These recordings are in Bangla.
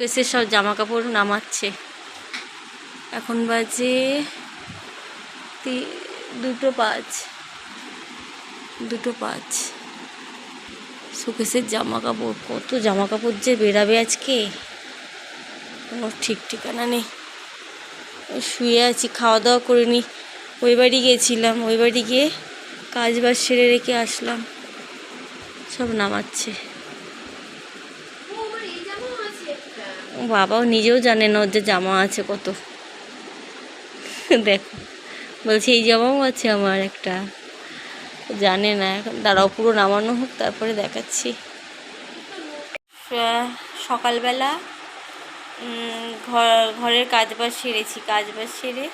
শোকেসের সব জামা কাপড় নামাচ্ছে। এখন বাজে দুটো পাঁচ। দুটো পাঁচ। শোকেসের জামা কাপড় কত জামা কাপড় যে বেরাবে আজকে। কোনো ঠিক ঠিকানা নেই। শুয়ে আছি খাওয়া দাওয়া করে করিনি ওই বাড়ি গিয়েছিলাম ওই বাড়ি গিয়ে কাজ বাজ সেরে রেখে আসলাম। সব নামাচ্ছে ও বাবাও নিজেও জানে না ওর যে জামা আছে কত। দেখো, বলছে, এই জামাও আছে আমার একটা। জানে না, এখন দাঁড়াও, পুরো নামানো হোক, তারপরে দেখাচ্ছি। সকালবেলা ঘর, ঘরের কাজ বাজ সেরেছি, কাজ বাজ সেরে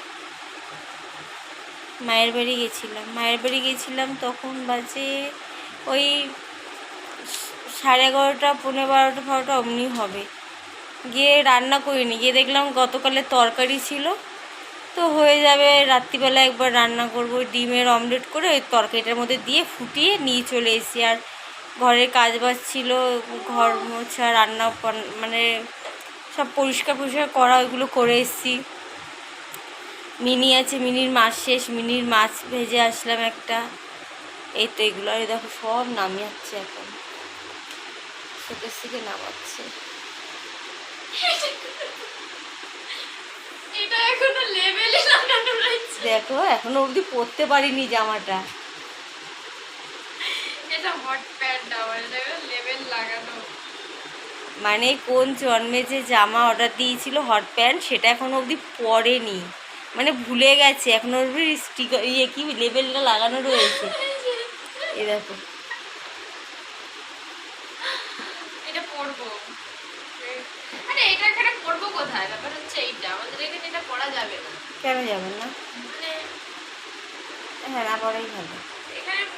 মায়ের বাড়ি গেছিলাম। মায়ের বাড়ি গেছিলাম তখন বাজে ওই সাড়ে এগারোটা পনেরো বারোটা বারোটা অমনি হবে। গিয়ে রান্না করিনি। গিয়ে দেখলাম গতকালের তরকারি ছিল। তো হয়ে যাবে, রাত্রিবেলা একবার রান্না করব। ডিমের অমলেট করে ওই তরকারিটার মধ্যে দিয়ে ফুটিয়ে নিয়ে চলে এসেছি। আর ঘরের কাজ বাজ ছিল, ঘর মোছা, রান্না মানে সব পরিষ্কার পরিষ্কার করা, ওইগুলো করে এসেছি। মিনি আছে, মিনির মাছ শেষ। মিনির মাছ ভেজে আসলাম একটা। এই তো এগুলো। আর দেখো, সব নামিয়াচ্ছে এখন। শোকেস থেকে নামাচ্ছে এটা এখনও লেভেলে লাগানো রয়েছে দেখো এখনও অবধি পরতে পারিনি জামাটা। এটা হট প্যান্ট আমার লেভেল লাগানো। মানে কোন জন্মে যে জামা অর্ডার দিয়েছিল হট প্যান্ট সেটা এখনও অবধি পরেনি। মানে ভুলে গেছে এখনও অবধি স্টিকার ইয়ে কি লেবেলটা লাগানো রয়েছে। এই দেখো এটা পরবো আরে এটা এখানে পরবো কোথায়? ব্যাপার হচ্ছে এইটা। আমাদের এখানে এটা পরা যাবে না। কেন যাবেন না? মানে হ্যাঁ না পরেই ভালো।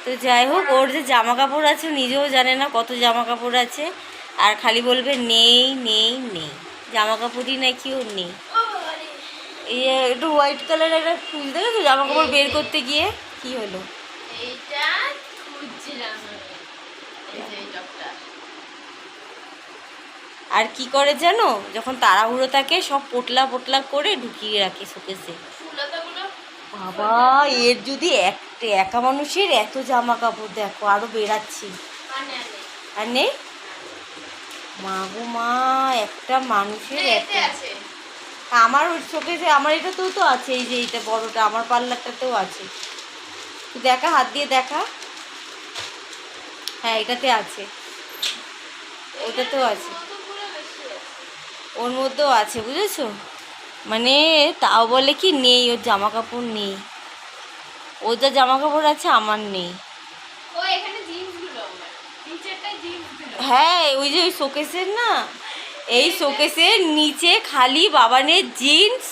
তো যাই হোক ওর যে জামা কাপড় আছে নিজেও জানে না কত জামা কাপড় আছে। আর খালি বলবে নেই নেই নেই। জামা কাপড়ই নাকি ওর নেই। এই একটু হোয়াইট কালার একটা ফুল দেখেছ জামা কাপড় বের করতে গিয়ে? কি হলো? এইটা খুঁজছিলাম এই যে আর কি করে জানো? যখন তাড়াহুড়ো থাকে সব পোটলা পোটলা করে ঢুকিয়ে রাখে শোকেসে। বাবা এর যদি একটা একা মানুষের এত জামা কাপড় দেখো আরও বেরাচ্ছি মানে আর নেই মা গো মা একটা মানুষের আছে। আমার ওই শোকেসে আমার এটাতেও তো আছে এই যে এইটা বড়টা আমার পার্লারটাতেও আছে। দেখা হাত দিয়ে দেখা। হ্যাঁ এটাতে আছে। ওটাতেও আছে। ওর মধ্যেও আছে বুঝেছ? মানে তাও বলে কি নেই ওর জামা কাপড় নেই। ওর যা জামা কাপড় আছে আমার নেই। হ্যাঁ ওই যে ওই শোকেসের না? এই শোকেসের নিচে খালি বাবানের জিন্স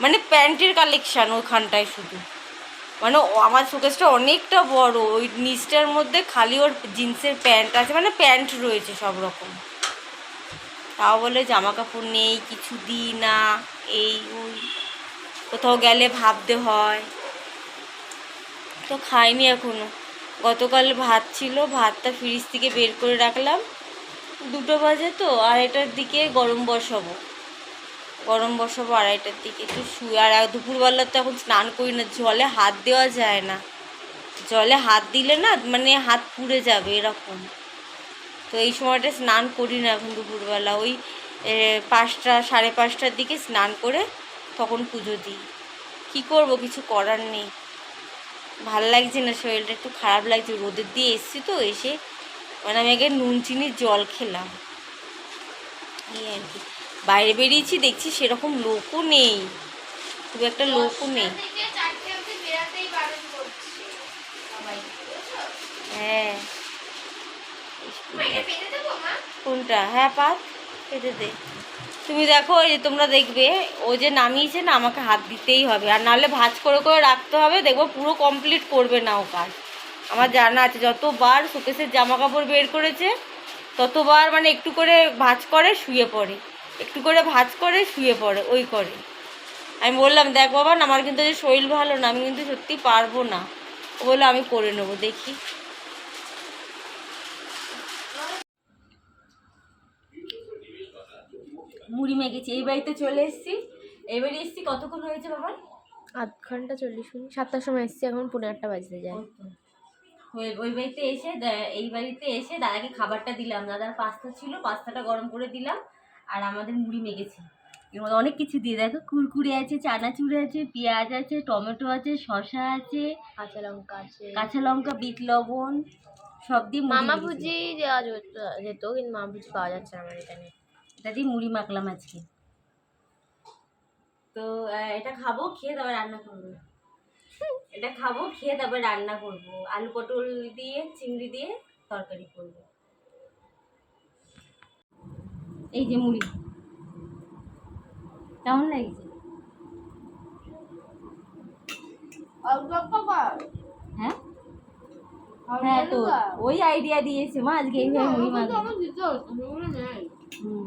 মানে প্যান্টের কালেকশান ওখানটায় শুধু। মানে আমার শোকেসটা অনেকটা বড় ওই নিচটার মধ্যে খালি ওর জিন্সের প্যান্ট আছে মানে প্যান্ট রয়েছে সব রকম। তাও বলে জামা কাপড় নেই, কিছু দিই না, এই ওই। কোথাও গেলে ভাবতে হয়। তো খাইনি এখনও। গতকাল ভাত ছিল, ভাতটা ফ্রিজ থেকে বের করে রাখলাম। দুটো বাজে তো, আড়াইটার দিকে গরম বসাবো। গরম বসাবো আড়াইটার দিকে। তো শুয়ে, আর দুপুরবেলা তো এখন স্নান করি না, জলে হাত দেওয়া যায় না। জলে হাত দিলে না মানে হাত পুড়ে যাবে এরকম। তো এই সময়টা স্নান করি না এখন দুপুরবেলা। ওই পাঁচটা সাড়ে পাঁচটার দিকে স্নান করে তখন পুজো দিই। কী করব? কিছু করার নেই। ভালো লাগছে না শরীরটা একটু খারাপ লাগছে। রোদের দিয়ে এসছি তো এসে মানে আমি আগে নুন চিনির জল খেলাম। এই আর কি। বাইরে বেরিয়েছি দেখছি সেরকম লোকও নেই। খুব একটা লোকও নেই। দশটা কোনটা? হ্যাঁ পাত কেটে দে। তুমি দেখো ওই যে তোমরা দেখবে, ও যে নামিয়েছে না, আমাকে হাত দিতেই হবে। আর নাহলে ভাজ করে করে রাখতে হবে, দেখব পুরো কমপ্লিট করবে না ও কাজ। আমার জানা আছে, যতবার শোকেসের জামা কাপড় বের করেছে, ততবার মানে একটু করে ভাঁজ করে, শুয়ে পড়ে। একটু করে ভাজ করে, শুয়ে পড়ে, ওই করে। আমি বললাম, দেখ বাবা আমার কিন্তু যে শরীর ভালো না, আমি কিন্তু সত্যি পারব না। ও বলল, আমি করে নেব, দেখি। মুড়ি মেখেছি এই বাড়িতে চলে এসেছি। এই বাড়ি এসেছি কতক্ষণ হয়েছে বাবা? আধ ঘণ্টা চল্লিশ মিনিট। সাতটার সময় এসছি এখন পনেরো আটটা বাজতে যায়। ওই বাড়িতে এসে এই বাড়িতে এসে দাদাকে খাবারটা দিলাম। দাদার পাস্তা ছিল পাস্তাটা গরম করে দিলাম। আর আমাদের মুড়ি মেখেছি এর মধ্যে অনেক কিছু দিয়ে দেখো কুরকুরে আছে চানাচুর আছে পেঁয়াজ আছে টমেটো আছে শসা আছে কাঁচা লঙ্কা আছে। কাঁচা লঙ্কা বিট লবণ সব দিয়ে মামা ভুজি যেত- যেত কিন্তু মামা ভুজি পাওয়া যাচ্ছে আমার এখানে। এটা দিয়ে মুড়ি মাখলাম আজকে। তো এটা খাব খেয়ে তারপর রান্না করব। এটা খাব খেয়ে তারপর রান্না করব। আলু পটল দিয়ে চিংড়ি দিয়ে তরকারি করব। এই যে মুড়ি। কেমন লাগছে? হ্যাঁ? হ্যাঁ তো ওই আইডিয়া দিয়েছে মা আজকে এইভাবে মুড়ি মাখবো হুম।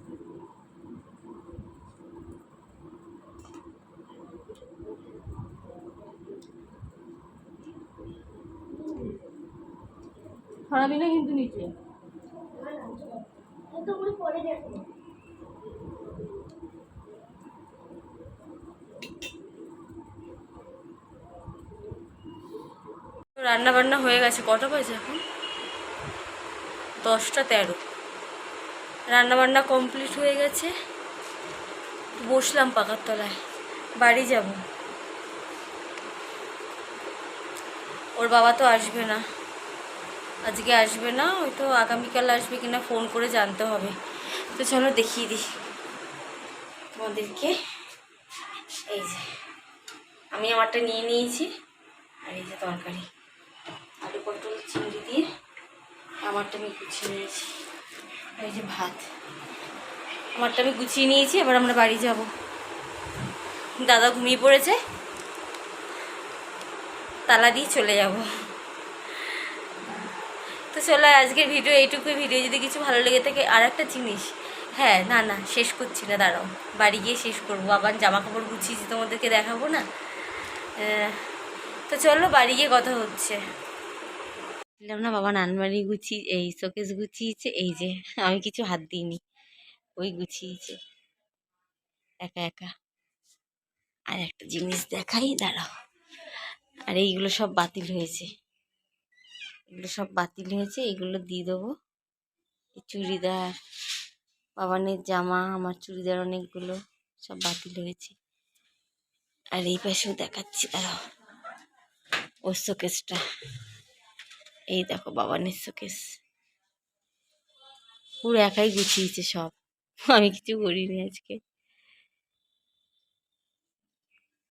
ছড়াবি না কিন্তু নিচে। রান্না বান্না হয়ে গেছে। কটা বাজে এখন? দশটা তেরো। রান্নাবান্না কমপ্লিট হয়ে গেছে। বসলাম পাকার তলায়। বাড়ি যাব। ওর বাবা তো আসবে না। আজকে আসবে না, ওই তো আগামীকাল আসবে কিনা ফোন করে জানতে হবে। তো চলো দেখিয়ে দিই তোমাদেরকে। এই যে, আমি আমারটা নিয়ে নিয়েছি, আর এই যে তরকারি। আলু পটল চিংড়ি দিয়ে আমারটা আমি গুছিয়ে নিয়েছি, আর এই যে ভাত। আমারটা আমি গুছিয়ে নিয়েছি, এবার আমরা বাড়ি যাব। দাদা ঘুমিয়ে পড়েছে, তালা দিয়ে চলে যাব। তো চলো আজকের ভিডিও, এইটুকুই ভিডিও। যদি কিছু ভালো লেগে থাকে আর একটা জিনিস। হ্যাঁ না না, শেষ করছি না, দাঁড়াও। বাড়ি গিয়ে শেষ করব। আবার জামা কাপড় গুছিয়েছি তোমাদেরকে দেখাবো না? তো চলো বাড়ি গিয়ে কথা হচ্ছে। বললাম, না, বাবা নানমারি গুছি এই শোকেস গুছিয়েছে, এই যে, আমি কিছু হাত দিইনি। ওই গুছিয়েছে। একা একা। আর একটা জিনিস দেখাই, দাঁড়াও। আর এইগুলো সব বাতিল হয়েছে। এগুলো সব বাতিল হয়েছে, এগুলো দিয়ে দেবো। চুড়িদার, বাবানের জামা, আমার চুড়িদার অনেকগুলো সব বাতিল হয়েছে। আর এই পাশেও দেখাচ্ছি, দাঁড়াও। ওর শোকেসটা। এই দেখো, বাবানের শোকেস। পুরো একাই গুছিয়েছে সব। আমি কিছু করিনি আজকে।